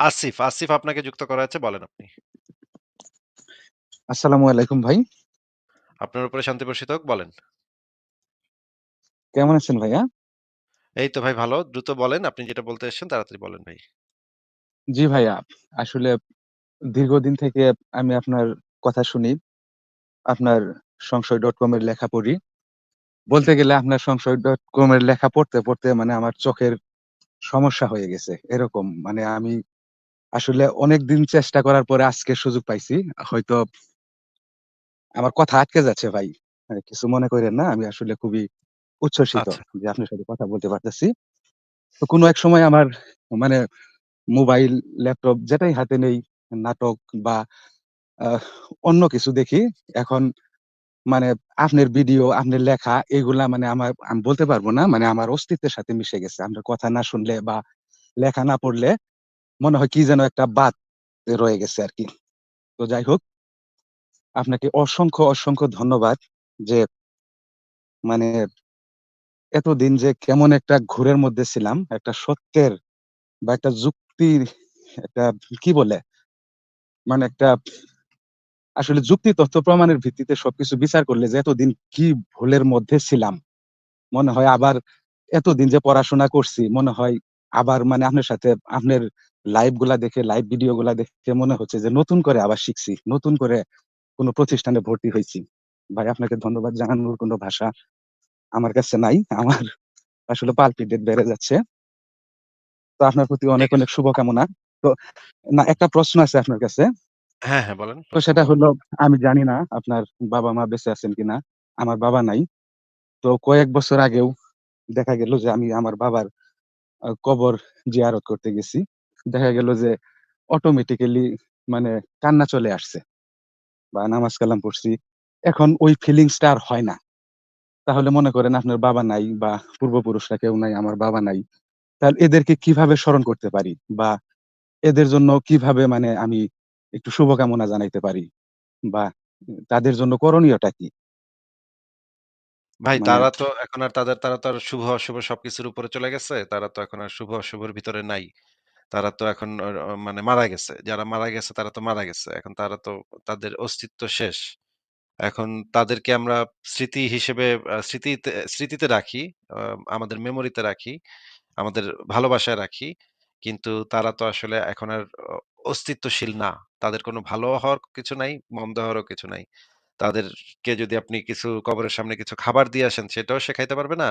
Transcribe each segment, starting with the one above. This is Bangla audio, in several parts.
আসিফ, আসিফ আপনাকে যুক্ত করা আছে বলেন আপনি। আসসালামু আলাইকুম ভাই। আপনার উপরে শান্তি বর্ষিত হোক বলেন। কেমন আছেন ভাইয়া? এই তো ভাই ভালো। দ্রুত বলেন আপনি যেটা বলতে এসেছেন তাড়াতাড়ি বলেন ভাই। জি ভাইয়া। আসলে দীর্ঘদিন থেকে আমি আপনার কথা শুনি। আপনার সংশয়.com এর লেখা পড়ি। বলতে গেলে আপনার সংশয়.com এর লেখা পড়তে, পড়তে মানে আমার চোখের সমস্যা হয়ে গেছে। এরকম মানে আমি আসলে অনেকদিন চেষ্টা করার পরে আজকে সুযোগ পাইছি। হয়তো আমার কথা আটকে যাচ্ছে ভাই। মানে কিছু মনে কইরেন না। আমি আসলে খুবই উচ্ছ্বসিত আচ্ছা। যে আপনার সাথে কথা বলতে পারতেছি। তো কোনো এক সময় আমার মানে মোবাইল, ল্যাপটপ যেটাই হাতে নেই, নাটক বা আ অন্য কিছু দেখি। এখন মানে আপনার ভিডিও, আপনার লেখা এগুলা মানে আমার আমি বলতে পারব না। মানে আমার অস্তিত্বের সাথে মিশে গেছে। আপনার কথা না শুনলে বা লেখা না পড়লে মনে হয় কি যেন একটা বাদ রয়ে গেছে আর কি তো যাই হোক আপনাকে অসংখ্য, অসংখ্য ধন্যবাদ যে মানে এতদিন যে কেমন একটা ঘোরের মধ্যে ছিলাম, একটা সত্যের বা একটা যুক্তির একটা কি বলে? মানে একটা আসলে যুক্তি তথ্য প্রমাণের ভিত্তিতে সবকিছু বিচার করলে যে এতদিন কি ভুলের মধ্যে ছিলাম। মনে হয় আবার এতদিন যে পড়াশোনা করছি, মনে হয় আবার মানে আপনার সাথে আপনার লাইভগুলা দেখে, লাইভ ভিডিও গুলা দেখে মনে হচ্ছে যে নতুন করে আবার শিখছি। নতুন করে কোনো প্রতিষ্ঠানে ভর্তি হয়েছি ভাই আপনাকে ধন্যবাদ জানানোর কোন ভাষা আমার কাছে নাই। আমার আসলে পাল্পিটেট বেড়ে যাচ্ছে। তো আপনার প্রতি অনেক, অনেক শুভকামনা। তো না একটা প্রশ্ন আছে আপনার কাছে। হ্যাঁ, হ্যাঁ বলেন তো সেটা হলো আমি জানি না আপনার বাবা-মা বেঁচে আছেন কিনা। আমার বাবা নাই। তো কয়েক বছর আগেও দেখা গেল যে আমি আমার বাবার কবর জিয়ারত করতে গেছি। দেখা গেল যে অটোমেটিক্যালি মানে কান্না চলে আসছে। বা নামাজ কালাম পড়ছি। এখন ওই ফিলিংস টা আর হয় না। তাহলে মনে করেন আপনার বাবা নাই বা পূর্বপুরুষরা কেউ নাই, আমার বাবা নাই। তাহলে এদেরকে কীভাবে স্মরণ করতে পারি? বা এদের জন্য কীভাবে মানে আমি একটু শুভকামনা জানাইতে পারি? বা তাদের জন্য করণীয়টা কি? ভাই মানে তারা তো এখন আর তাদের তারা তো আর শুভ অশুভ সবকিছুর উপরে চলে গেছে। তারা তো এখন আর শুভ অশুভর ভিতরে নাই। তারা তো এখন মানে মারা গেছে। যারা মারা গেছে তারা তো মারা গেছে। এখন তারা তো তাদের অস্তিত্ব শেষ। এখন তাদেরকে আমরা স্মৃতি হিসেবে স্মৃতিতে স্মৃতিতে রাখি। আমাদের মেমোরিতে রাখি। আমাদের ভালোবাসায় রাখি। কিন্তু তারা তো আসলে এখন আর অস্তিত্বশীল না। তাদের কোনো ভালো হওয়ার কিছু নাই, মন্দ হওয়ারও কিছু নাই। তাদেরকে যদি আপনি কিছু কবরের সামনে কিছু খাবার দিয়ে আসেন সেটাও সে খাইতে পারবে না।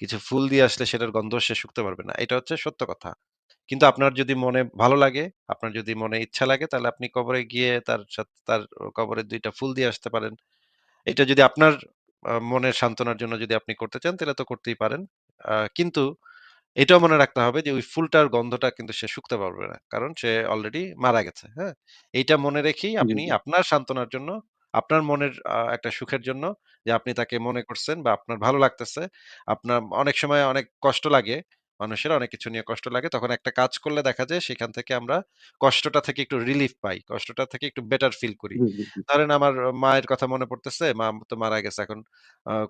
কিছু ফুল দিয়ে আসলে সেটার গন্ধও সে শুঁকতে পারবে না। এটা হচ্ছে সত্য কথা। কিন্তু আপনার যদি মনে ভালো লাগে, আপনার যদি মনে ইচ্ছা লাগে তাহলে আপনি কবরে গিয়ে তার সাথ তার কবরে ২ টা ফুল দিয়ে আসতে পারেন। এটা যদি আপনার মনের সান্ত্বনার জন্য যদি আপনি করতে চান তাহলে তো করতেই পারেন। আ কিন্তু এটাও মনে রাখতে হবে যে ওই ফুলটার গন্ধটা কিন্তু সে শুকতে পারবে না। কারণ সে অলরেডি মারা গেছে। হ্যাঁ? এইটা মনে রেখেই আপনি আপনার সান্ত্বনার জন্য, আপনার মনের একটা সুখের জন্য যে আপনি তাকে মনে করছেন বা আপনার ভালো লাগতেছে। আপনার অনেক সময় অনেক কষ্ট লাগে। মানুষের অনেক কিছু নিয়ে কষ্ট লাগে। তখন একটা কাজ করলে দেখা যায় সেখান থেকে আমরা কষ্টটা থেকে একটু রিলিফ পাই। কষ্টটা থেকে একটু বেটার ফিল করি। ধরেন আমার মায়ের কথা মনে পড়তেছে। মা তো মারা গেছে এখন।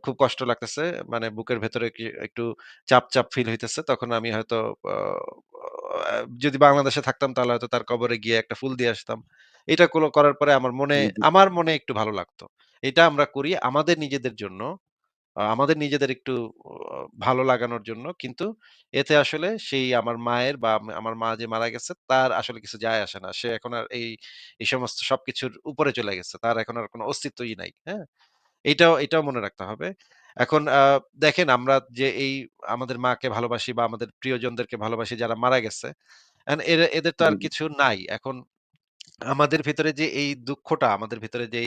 খুব কষ্ট লাগতেছে। মানে বুকের ভেতরে একটু চাপ, চাপ ফিল হইতেছে। তখন আমি হয়তো যদি বাংলাদেশে থাকতাম তাহলে হয়তো তার কবরে গিয়ে একটা ফুল দিয়ে আসতাম। এটা করার পরে আমার মনে আমার মনে একটু ভালো লাগতো। এটা আমরা করি আমাদের নিজেদের জন্য। আমাদের নিজেদের একটু ভালো লাগানোর জন্য। কিন্তু এতে আসলে সেই আমার মায়ের বা আম আমার মা যে মারা গেছে তার আসলে কিছু যায় আসে না। সে এখন আর এই, এই সমস্ত সবকিছুর উপরে চলে গেছে। তার এখন আর কোন অস্তিত্বই নাই। হ্যাঁ? এইটাও, এটাও মনে রাখতে হবে। এখন আ দেখেন আমরা যে এই আমাদের মাকে ভালোবাসি বা আমাদের প্রিয়জনদেরকে ভালোবাসি যারা মারা গেছে। এখন এরা এদের তো আর জি, কিছু নাই। এখন আমাদের ভিতরে যে এই দুঃখটা, আমাদের ভিতরে যে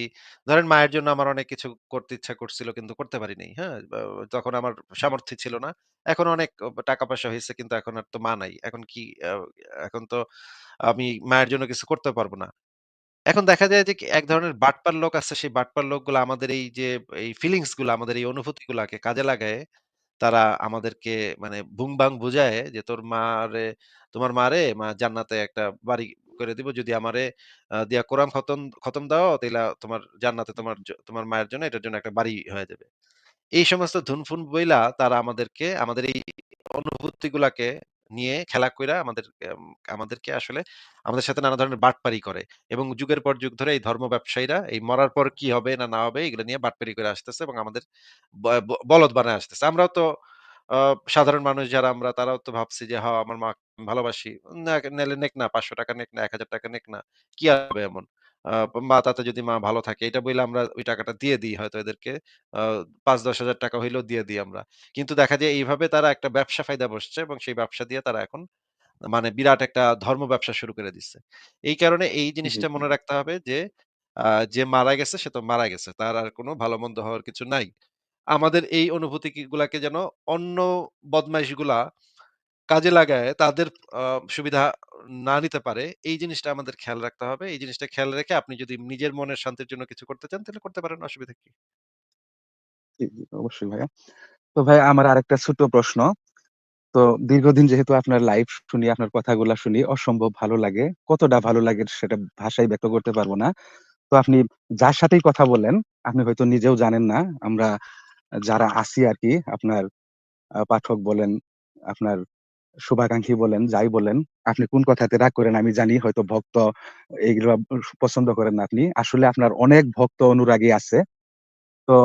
ধরেন মায়ের জন্য আমার অনেক কিছু করতে ইচ্ছা করছিল কিন্তু করতে পারি নাই। হ্যাঁ? বা তখন আমার সামর্থ্য ছিল না। এখন অনেক টাকা-পয়সা হইছে কিন্তু এখন আর তো মা নাই। এখন কি এখন তো আমি মায়ের জন্য কিছু করতে পারব না। এখন দেখা যায় যে কি এক ধরনের বাটপার লোক আছে, সেই বাটপার লোকগুলা আমাদের এই যে এই ফিলিংসগুলা, আমাদের এই অনুভূতি অনুভূতিগুলাকে কাজে লাগায়ে তারা আমাদেরকে মানে ভুং-ভাং বুঝায়ে যে, "তোর মারে তোমার মারে মা জান্নাতে একটা বাড়ি করে দিব। যদি আমারে দিয়া কোরআন খতম খতম দাও তাইলা তোমার জান্নাতে তোমার তোমার মায়ের জন্য এটার জন্য একটা বাড়ি হয়ে যাবে।" এই সমস্ত ধুনফুন বইলা তারা আমাদেরকে আমাদের এই অনুভূতিগুলাকে নিয়ে খেলা কইরা আমাদের আমাদেরকে আসলে আমাদের সাথে নানা ধরনের বাটপারি করে। এবং যুগের পর যুগ ধরে এই ধর্ম ব্যবসায়ীরা এই মরার পর কি হবে না, না হবে এগুলো নিয়ে বাটপারি করে আসতেছে এবং আমাদের বলদ বানায় আসতেছে। আমরাও তো সাধারণ মানুষ যারা আমরা তারাও তো ভাবছি যে, "হ আমার মা ভালোবাসি। না নাইলে নেক না ৳৫০০ নেক না, ৳১,০০০ নেক না। কি হবে এমন? মা তাতে যদি মা ভালো থাকে।" এটা বইলা আমরা ওই টাকাটা দিয়ে দিই হয়তো এদেরকে। আ ৳৫-১০,০০০ হইলেও দিয়ে দিই আমরা। কিন্তু দেখা যায় এইভাবে তারা একটা ব্যবসা ফায়দা বসছে এবং সেই ব্যবসা দিয়ে তারা এখন মানে বিরাট একটা ধর্ম ব্যবসা শুরু করে দিচ্ছে। এই কারণে এই জি, জিনিসটা জি। মনে রাখতে হবে যে, যে মারা গেছে সে তো মারা গেছে। তার আর কোনো ভালো-মন্দ হওয়ার কিছু নাই। আমাদের এই অনুভূতি গুলাকে যেন অন্য বদমাইশগুলা কাজে লাগায় তাদের আ সুবিধা না নিতে পারে, এই জিনিসটা আমাদের খেয়াল রাখতে হবে। এই জিনিসটা খেয়াল রেখে আপনি যদি নিজের মনের শান্তির জন্য কিছু করতে চান তাহলে করতে পারেন। অসুবিধা কি? জি, জি, অবশ্যই ভাইয়া। তো ভাইয়া আমার আরেকটা ছোট্ট প্রশ্ন। তো দীর্ঘদিন যেহেতু আপনার লাইভ শুনি, আপনার কথাগুলা শুনি অসম্ভব ভালো লাগে। কতটা ভালো লাগে সেটা ভাষায় ব্যক্ত করতে পারব না। তো আপনি যার সাথেই কথা বলেন, আপনি হয়তো নিজেও জানেন না। আমরা যারা আছি আরকি আপনার আ পাঠক বলেন, আপনার শুভাকাঙ্ক্ষী বলেন, যাই বলেন, আপনি কোন কথাতে রাগ করেন আমি জানি। হয়তো ভক্ত এইগুলা পছন্দ করেন আপনি। আসলে আপনার অনেক ভক্ত অনুরাগী আছে। তো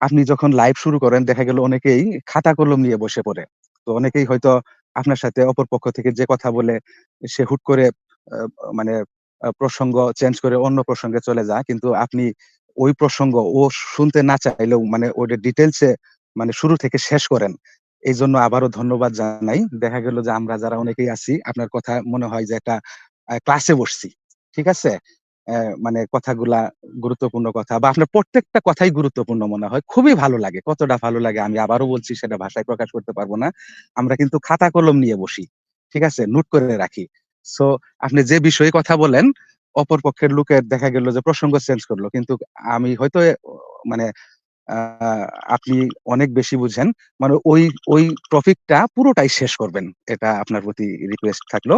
আপনি যখন লাইভ শুরু করেন দেখা গেল অনেকেই খাতা কলম নিয়ে বসে পড়ে। তো অনেকেই হয়তো আপনার সাথে অপর পক্ষ থেকে যে কথা বলে সে হুট করে মানে প্রসঙ্গ চেঞ্জ করে অন্য প্রসঙ্গে চলে যায়। কিন্তু আপনি ওই প্রসঙ্গ ও শুনতে না চাইলেও মানে ওইটা ডিটেইলস এ মানে শুরু থেকে শেষ করেন। এই জন্য আবারও ধন্যবাদ জানাই। দেখা গেল যে আমরা যারা অনেকেই আছি আপনার কথা মনে হয় যে একটা ক্লাসে বসছি। ঠিক আছে? মানে কথাগুলা গুরুত্বপূর্ণ কথা বা আপনার প্রত্যেকটা কথাই গুরুত্বপূর্ণ মনে হয়। খুবই ভালো লাগে। কতটা ভালো লাগে আমি আবারও বলছি সেটা ভাষায় প্রকাশ করতে পারব না। আমরা কিন্তু খাতা কলম নিয়ে বসি। ঠিক আছে? নোট করে রাখি। সো আপনি যে বিষয়ে কথা বলেন, অপর পক্ষের লোকের দেখা গেল যে প্রসঙ্গ চেঞ্জ করল কিন্তু আমি হয়তো মানে আপনি অনেক বেশি বুঝেন। মানে ওই, ওই টপিকটা পুরোটাই শেষ করবেন। এটা আপনার প্রতি রিকোয়েস্ট থাকল।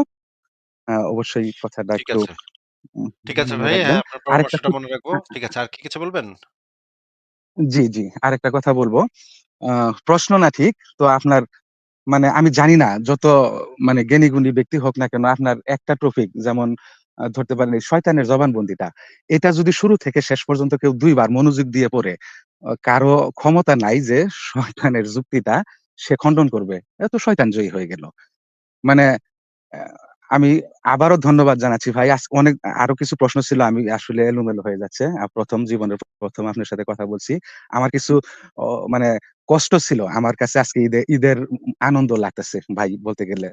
অবশ্যই কথাটা একটু ঠিক আছে ভাই। হ্যাঁ, আপনার পরামর্শটা মনে রাখব। ঠিক আছে। আর কি কিছু বলবেন? জি, জি। আরেকটা কথা বলব। প্রশ্ন না ঠিক। তো আপনার মানে আমি জানি না যত মানে জ্ঞানী-গুণী ব্যক্তি হোক না কেন আপনার একটা টপিক যেমন ধরতে পারেন এই শয়তানের জবানবন্দিটা। এটা যদি শুরু থেকে শেষ পর্যন্ত কেউ দুইবার মনোযোগ দিয়ে পড়ে, কারও ক্ষমতা নাই যে শয়তানের যুক্তিটা সে খণ্ডন করবে। এ তো শয়তান জয়ী হয়ে গেল। মানে আমি আবারও ধন্যবাদ জানাচ্ছি ভাই। আজ অনেক আরও কিছু প্রশ্ন ছিল আমি আসলে এলোমেলো হয়ে যাচ্ছে। প্রথম জীবনের প্রথম আপনার সাথে কথা বলছি। আমার কিছু মানে কষ্ট ছিল। আমার কাছে আজকে ঈদে ঈদের আনন্দ লাগতেছে ভাই বলতে গেলে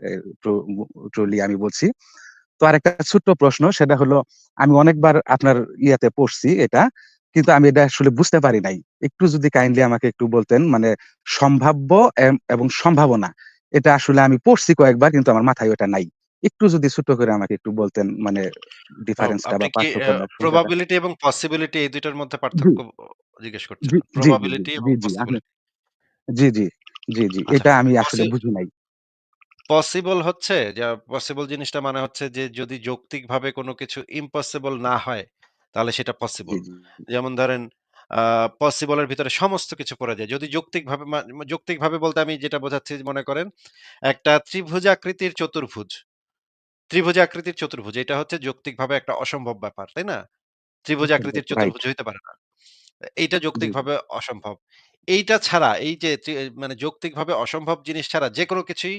ট্রুলি আমি বলছি। তো আরেকটা ছোট্ট প্রশ্ন সেটা হলো আমি অনেকবার আপনার ইয়াতে পড়ছি এটা। কিন্তু আমি এটা আসলে বুঝতে পারি নাই। একটু যদি কাইন্ডলি আমাকে একটু বলতেন মানে সম্ভাব্য এবং সম্ভাবনা। এটা আসলে আমি পড়ছি কয়েকবার কিন্তু আমার মাথায় ওটা নাই। একটু যদি ছোট্ট করে আমাকে একটু বলতেন মানে ডিফারেন্সটা বা সংখ্যাটা। প্রবাবিলিটি এবং পসিবিলিটি এই ২ টার মধ্যে জি, পার্থক্য জিজ্ঞেস করছেন। জি, জি, জি, জি, প্রবাবিলিটি এবং পসিবিলিটি। জি, জি, জি, জি। আচ্ছা। এটা আমি আসলে বুঝি নাই। পসিবল হচ্ছে যে পসিবল জিনিসটা মানে হচ্ছে যে যদি যৌক্তিকভাবে কোনো কিছু ইম্পসিবল না হয়, তাহলে সেটা পসিবল। যেমন ধরেন আ পসিবল এর ভিতরে সমস্ত কিছু পড়ে যায়। যদি যৌক্তিকভাবে যৌক্তিকভাবে বলতে আমি যেটা বোঝাচ্ছি মনে করেন একটা ত্রিভুজাকৃতির চতুর্ভুজ। ত্রিভুজাকৃতির চতুর্ভুজ এটা হচ্ছে যৌক্তিকভাবে একটা অসম্ভব ব্যাপার, তাই না? ত্রিভুজাকৃতির। চতুর্ভুজ হইতে পারে না। এইটা যৌক্তিকভাবে অসম্ভব। এইটা ছাড়া এই যে মানে যৌক্তিকভাবে অসম্ভব জিনিস ছাড়া যেকোনো কিছুই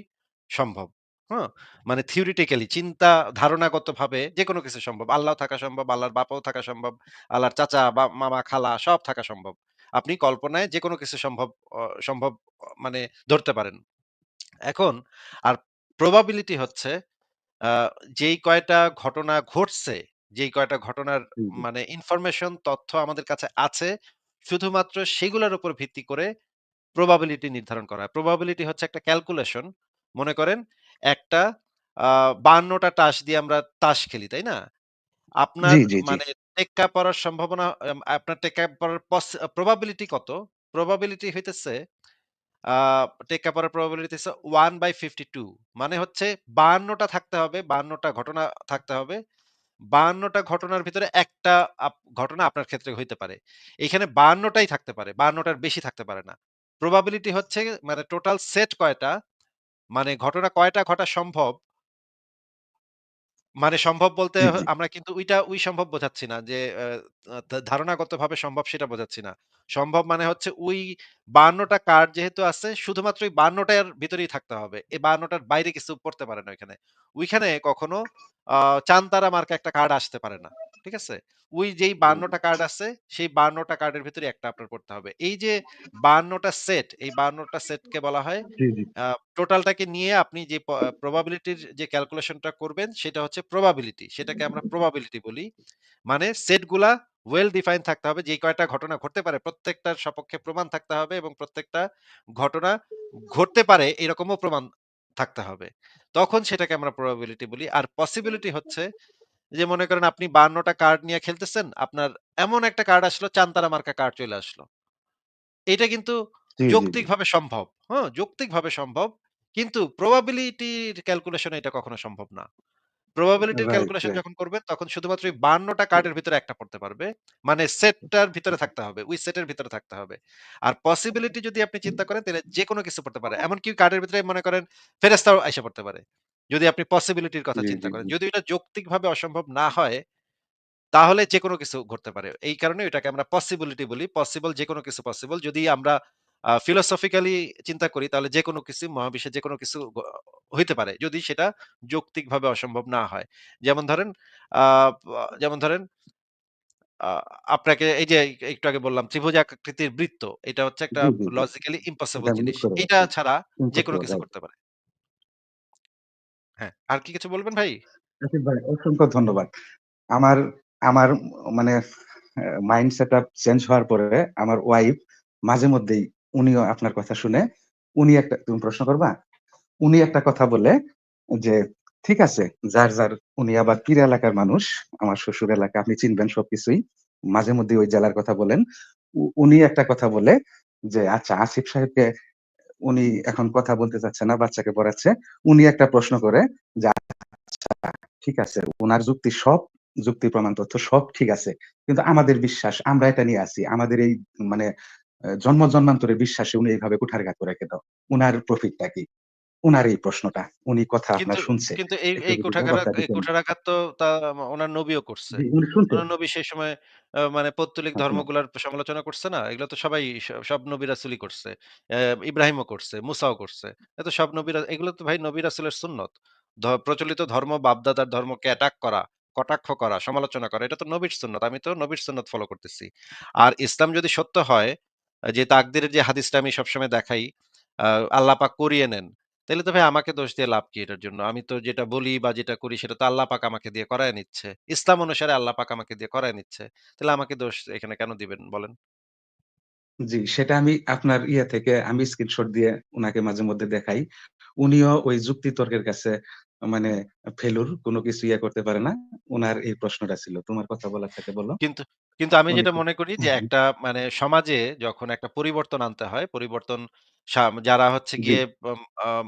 সম্ভব। হ্যাঁ? মানে থিওরিটিক্যালি চিন্তা ধারণাগতভাবে যেকোনো কিছু সম্ভব। আল্লাহ থাকা সম্ভব, আল্লাহর বাপাও থাকা সম্ভব, আল্লাহর চাচা বা মামা, খালা সব থাকা সম্ভব। আপনি কল্পনায় যেকোনো কিছু সম্ভব অ সম্ভব অ মানে ধরতে পারেন। এখন আর প্রবাবিলিটি হচ্ছে আ যেই কয়টা ঘটনা ঘটছে, যেই কয়টা ঘটনার জি, জি, মানে ইনফরমেশন তথ্য আমাদের কাছে আছে, শুধুমাত্র সেগুলোর উপর ভিত্তি করে প্রবাবিলিটি নির্ধারণ করা হয়। প্রবাবিলিটি হচ্ছে একটা ক্যালকুলেশন। মনে করেন একটা ৫২ তাস দিয়ে আমরা তাস খেলি, তাই না? আপনার মানে টেক্কা পড়ার সম্ভাবনা আপনার টেক্কা পড়ার প্রবাবিলিটি কত? প্রবাবিলিটি হইতেছে টেক্কা পড়ার প্রবাবিলিটি হচ্ছে 1/52 মানে হচ্ছে ৫২ থাকতে হবে, ৫২ ঘটনা থাকতে হবে। ৫২ ঘটনার ভিতরে একটা ঘটনা আপনার ক্ষেত্রে হইতে পারে। এখানে ৫২ টাই থাকতে পারে। ৫২ টার বেশি থাকতে পারে না। প্রবাবিলিটি হচ্ছে মানে টোটাল সেট কয়টা মানে ঘটনা কয়টা ঘটা সম্ভব মানে সম্ভব বলতে জি, জি। আমরা কিন্তু ওইটা ওই সম্ভব বোঝাচ্ছি না যে আ আ ধা ধারণাগতভাবে সম্ভব সেটা বোঝাচ্ছি না। সম্ভব মানে হচ্ছে ওই ৫২ টা কার্ড যেহেতু আছে শুধুমাত্র ওই ৫২ টার ভিতরেই থাকতে হবে। এই ৫২ টার বাইরে কিছু পড়তে পারে না ওইখানে। ওইখানে কখনো আ চানতারা মার্কা একটা কার্ড আসতে পারে না। ঠিক আছে? ওই যেই জি, ৫২ জি। টা কার্ড আছে সেই ৫২ টা কার্ডের ভিতরে একটা আপনার পড়তে হবে। এই যে ৫২ টা সেট, এই ৫২ টা সেটকে বলা হয় টোটালটাকে নিয়ে আপনি যে প্রবাবিলিটির যে ক্যালকুলেশনটা করবেন সেটা হচ্ছে প্রবাবিলিটি। সেটাকে আমরা প্রবাবিলিটি বলি। মানে সেটগুলা ওয়েল ডিফাইন্ড থাকতে হবে। যে কয়টা ঘটনা ঘটতে পারে প্রত্যেকটার সপক্ষে প্রমাণ থাকতে হবে এবং প্রত্যেকটা ঘটনা ঘটতে পারে এরকমও প্রমাণ থাকতে হবে। তখন সেটাকে আমরা প্রবাবিলিটি বলি। আর পসিবিলিটি হচ্ছে যে মনে করেন আপনি ৫২ টা কার্ড নিয়ে খেলতেছেন। আপনার এমন একটা কার্ড আসলো চানতারা মার্কা কার্ড চলে আসলো। এটা কিন্তু জি, জি, জি। যৌক্তিকভাবে সম্ভব। হ্যাঁ? যৌক্তিকভাবে সম্ভব। কিন্তু প্রবাবিলিটির ক্যালকুলেশন এটা কখনো সম্ভব না। প্রবাবিলিটির রাইট, ক্যালকুলেশন রাইট। যখন করবেন তখন শুধুমাত্র এই ৫২ টা কার্ডের ভিতরে একটা পড়তে পারবে। মানে সেটটার ভিতরে থাকতে হবে। ওই সেটের ভিতরে থাকতে হবে। আর পসিবিলিটি যদি আপনি চিন্তা করেন তাহলে যেকোনো কিছু পড়তে পারে। এমনকি কার্ডের ভিতরে মনে করেন ফেরেশতাও আইসা পড়তে পারে। যদি আপনি পসিবিলিটির কথা জি, চিন্তা জি, করেন। জি। যদি এটা যৌক্তিকভাবে অসম্ভব না হয় তাহলে যেকোনো কিছু ঘটতে পারে। এই কারণে এটাকে আমরা পসিবিলিটি বলি। পসিবল যেকোনো কিছু পসিবল। যদি আমরা আ ফিলোসফিক্যালি চিন্তা করি তাহলে যেকোনো কিছু মহাবিশ্বের যেকোনো কিছু গ হইতে পারে। যদি সেটা যৌক্তিকভাবে অসম্ভব না হয়। যেমন ধরেন আ যেমন ধরেন আ আপনাকে এই যে একটু আগে বললাম ত্রিভুজাকৃতির বৃত্ত। এটা হচ্ছে একটা জি, জি, জি। লজিক্যালি ইম্পসিবল জিনিস। এটা ছাড়া যেকোনো ইম্পসিবল কিছু রাইট। করতে পারে। হ্যাঁ। আর কি কিছু বলবেন ভাই? অসংখ্য ধন্যবাদ। আমার আমার মানে মাইন্ড সেটআপ চেঞ্জ হওয়ার পরে আমার ওয়াইফ মাঝে মধ্যেই উনিও আপনার কথা শুনে উনি একটা তুমি প্রশ্ন করবা? উনি একটা কথা বলে যে, ঠিক আছে যার, যার উনি আবার পীর এলাকার মানুষ। আমার শ্বশুর এলাকা আপনি চিনবেন সবকিছুই। মাঝে মধ্যেই ওই জেলার কথা বলেন। উনি একটা কথা বলে যে, আচ্ছা আসিফ সাহেবকে উনি এখন কথা বলতে চাচ্ছে না, বাচ্চাকে পড়াচ্ছে। উনি একটা প্রশ্ন করে যে, আচ্ছা ঠিক আছে ওনার যুক্তি সব যুক্তি প্রমাণ তথ্য সব ঠিক আছে। কিন্তু আমাদের বিশ্বাস আমরা এটা নিয়ে আছি। আমাদের এই মানে জন্ম জন্মান্তরের বিশ্বাসে উনি এইভাবে কুঠারঘাত করে রেখে দাও উনার প্রফিটটা কি? উনার এই প্রশ্নটা। উনি কথা কিন্তু আপনার শুনছে। কিন্তু এই এই যদি এই দিতেন। তো তা উনার নবীও করছে। জি, উনি শুনছে। উনার নবী সেই সময় মানে পৌত্তলিক আচ্ছা। ধর্মগুলার সমালোচনা করছে না? এগুলো তো সবাই স সব নবী রাসূলই করছে। অ্যা ইব্রাহিমও করছে, মুসাও করছে। এ তো সব নবী রা এগুলো তো ভাই নবী রাসূলের সুন্নত। ধ প্রচলিত ধর্ম বাপদাদার ধর্মকে অ্যাটাক করা, কটাক্ষ করা, সমালোচনা করা এটা তো নবীর সুন্নত। আমি তো নবীর সুন্নত ফলো করতেছি। আর ইসলাম যদি সত্য হয়, যে তাকদীরের যে হাদিসটা আমি সবসময় দেখাই, আ আল্লাহ পাক করিয়ে নেন। তাইলে তো ভাই আমাকে দোষ দিয়ে লাভ কি এটার জন্য? আমি তো যেটা বলি বা যেটা করি সেটা তো আল্লাহ পাক আমাকে দিয়ে করায় নিচ্ছে। ইসলাম অনুসারে আল্লাহ পাক আমাকে দিয়ে করায় নিচ্ছে। তাহলে আমাকে দোষ এখানে কেন দিবেন বলেন? জি, সেটা আমি আপনার ইয়ে থেকে আমি স্ক্রিনশট দিয়ে উনাকে মাঝে মধ্যে দেখাই। উনিও ওই যুক্তি তর্কের কাছে মানে ফেলুর কোনো কিছু ইয়ে করতে পারে না। উনার এই প্রশ্নটা ছিল। তোমার কথা বলার থাকে বলো। কিন্তু কিন্তু আমি যেটা মনে করি যে একটা মানে সমাজে যখন একটা পরিবর্তন আনতে হয়, পরিবর্তন যারা হচ্ছে জি, গিয়ে আম আম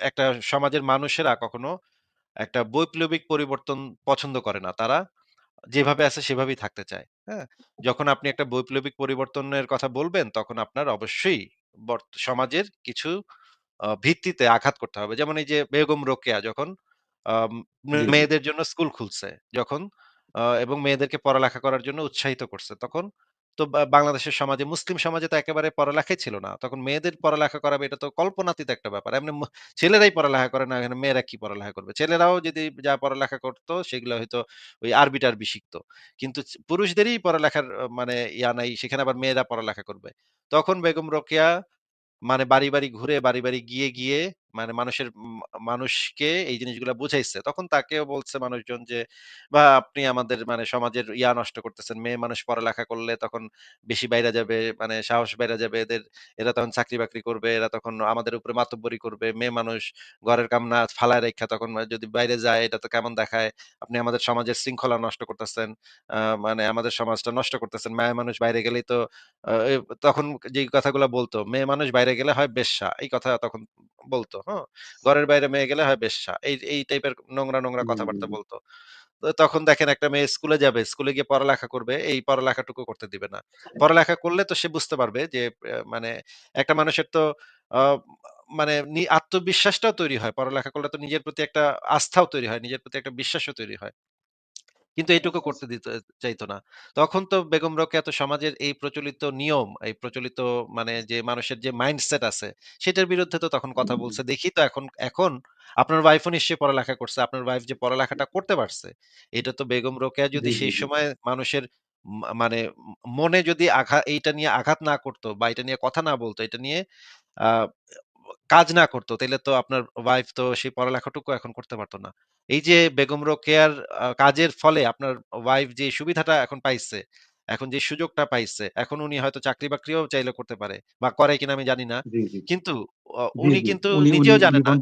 একটা সমাজের মানুষেরা কখনো একটা বৈপ্লবিক পরিবর্তন পছন্দ করে না। তারা যেভাবে আছে সেভাবেই থাকতে চায়। হ্যাঁ? যখন আপনি একটা বৈপ্লবিক পরিবর্তনের কথা বলবেন, তখন আপনার অবশ্যই বর্ত সমাজের কিছু আ ভিত্তিতে আঘাত করতে হবে। যেমন এই যে বেগম রোকেয়া যখন আম জি, জি, মেয়েদের জন্য স্কুল খুলছে। যখন এবং মেয়েদেরকে পড়ালেখা করার জন্য উৎসাহিত করছে। তখন তো বাংলাদেশের সমাজে মুসলিম সমাজে তো একেবারে পড়ালেখাই ছিল না। তখন মেয়েদের পড়ালেখা করাবে এটা তো কল্পনাতীত একটা ব্যাপার। এমনি ছেলেরাই পড়ালেখা করে না, এখানে মেয়েরা কি পড়ালেখা করবে? ছেলেরাও যদি যা পড়ালেখা করতো সেগুলো হয়তো ওই আরবি-টারবি শিখত। কিন্তু পুরুষদেরই পড়ালেখার মানে ইয়া নাই, সেখানে আবার মেয়েরা পড়ালেখা করবে। তখন বেগম রোকেয়া মানে বাড়ি, বাড়ি ঘুরে বাড়ি, বাড়ি গিয়ে, গিয়ে মানে মানুষের মানুষকে এই জিনিসগুলা বুঝাইছে। তখন তাকেও বলছে মানুষজন যে, "বা আপনি আমাদের মানে সমাজের ইয়া নষ্ট করতেছেন। মেয়ে মানুষ পড়ালেখা করলে তখন বেশি বাইরে যাবে, মানে সাহস বাইরে যাবে এদের। এরা তখন চাকরি-বাকরি করবে। এরা তখন আমাদের উপরে মাতব্বরি করবে। মেয়ে মানুষ ঘরের কাম না ফালায় রাইখা তখন যদি বাইরে যায় এটা তো কেমন দেখায়। আপনি আমাদের সমাজের শৃঙ্খলা নষ্ট করতেছেন। মানে আমাদের সমাজটা নষ্ট করতেছেন। মায়া মানুষ বাইরে গেলেই তো তখন যেই কথাগুলা বলতো মেয়ে মানুষ বাইরে গেলে হয় বেশ্যা। এই কথা তখন বলত, হ্যাঁ? ঘরের বাইরে মেয়ে গেলে হয় বেশ্যা। এই এই টাইপের নোংরা, নোংরা কথাবার্তা বলতো তখন দেখেন একটা মেয়ে স্কুলে যাবে, স্কুলে গিয়ে পড়ালেখা করবে, এই পড়ালেখাটুকু করতে দিবে না। পড়ালেখা করলে তো সে বুঝতে পারবে যে, মানে একটা মানুষের তো মানে আত্মবিশ্বাসটাও তৈরি হয়। পড়ালেখা করলে তো নিজের প্রতি একটা আস্থাও তৈরি হয়। নিজের প্রতি একটা বিশ্বাসও তৈরি হয়। কিন্তু আচ্ছা। করতে দিত চাইত না। তখন তো বেগম রোকেয়া তো সমাজের এই প্রচলিত নিয়ম, এই প্রচলিত মানে যে মানুষের যে মাইন্ডসেট আছে, সেটার বিরুদ্ধে তো তখন কথা বলছে। দেখি তো এখন এখন আপনার ওয়াইফও নিশ্চয়ই পড়ালেখা করছে। আপনার ওয়াইফ যে পড়ালেখাটা করতে পারছে, এটা তো বেগম রোকেয়া যদি সেই সময় মানুষের মানে মনে যদি আঘাত এইটা নিয়ে আঘাত না করতো বা এটা নিয়ে কথা না বলতো এটা নিয়ে কাজ না করত, তাইলে তো আপনার ওয়াইফ তো সেই পড়ালেখাটুকু এখন করতে পারত না। এই যে বেগম রোকেয়ার কাজের ফলে আপনার ওয়াইফ যে সুবিধাটা এখন পাইছে, এখন যে সুযোগটা পাইছে, এখন উনি হয়তো চাকরি-বাকরিও চাইলে করতে পারে বা করে কিনা আমি জানি না। কিন্তু উনি কিন্তু নিজেও জানে না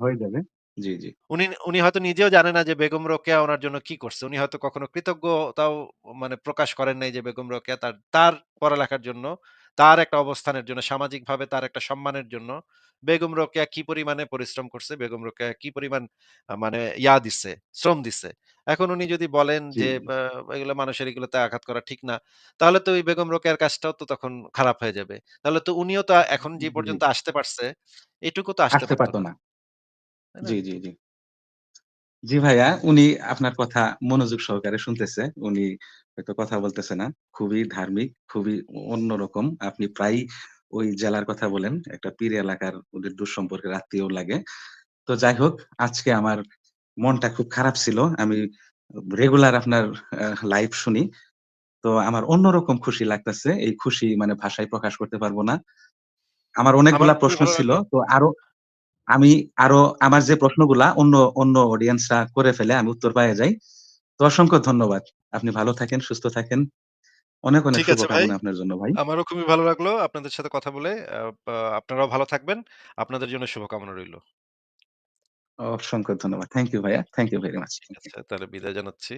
হয়ে যাবে। জি, জি। উনি উনি হয়তো নিজেও জানে না যে বেগম রোকেয়া ওনার জন্য কি করছে। উনি হয়তো কখনো কৃতজ্ঞতাও মানে প্রকাশ করেন নাই যে বেগম রোকেয়া তার তার পড়ালেখার জন্য, তার একটা অবস্থানের জন্য, সামাজিকভাবে তার একটা সম্মানের জন্য বেগম রোকেয়া কি পরিমাণে পরিশ্রম করছে, বেগম রোকেয়া কি পরিমাণ মানে ইয়া দিছে, শ্রম দিছে। এখন উনি যদি বলেন যে এগুলো মানুষের এগুলোতে আঘাত করা ঠিক না, তাহলে তো ওই বেগম রোকেয়ার কাজটাও তো তখন খারাপ হয়ে যাবে। তাহলে তো উনিও তো এখন যে পর্যন্ত আসতে পারছে, এটুকু তো আসতে পারত না? জি, জি, জি। জি ভাইয়া, উনি আপনার কথা মনোযোগ সহকারে শুনতেছে। উনি হয়তো কথা বলতেছে না। খুবই ধার্মিক, খুবই অন্যরকম। আপনি প্রায় ওই জেলার কথা বলেন। একটা পীর এলাকার ওদের দূরসম্পর্কের আত্মীয়ও লাগে। তো যাই হোক, আজকে আমার মনটা খুব খারাপ ছিল। আমি রেগুলার আপনার লাইভ শুনি। তো আমার অন্যরকম খুশি লাগতেছে। এই খুশি মানে ভাষায় প্রকাশ করতে পারব না। আমার অনেকগুলা প্রশ্ন ছিল। তো আরও আমি আরও আমার যে প্রশ্নগুলা অন্য, অন্য অডিয়েন্সরা করে ফেলে, আমি উত্তর পাইয়া যাই। তো অসংখ্য ধন্যবাদ। আপনি ভালো থাকেন, সুস্থ থাকেন। অনেক, অনেক ঠিক আছে ভাই। শুভকামনা আপনার জন্য ভাই। আমারও খুবই ভালো লাগল আপনাদের সাথে কথা বলে। আ আপনারাও ভালো থাকবেন। আপনাদের জন্য শুভকামনা রইল। অসংখ্য ধন্যবাদ। থ্যাংক ইউ ভাইয়া। Thank you very much. ঠিক থ্যাংক ইউ। আছে, তাহলে বিদায় জানাচ্ছি।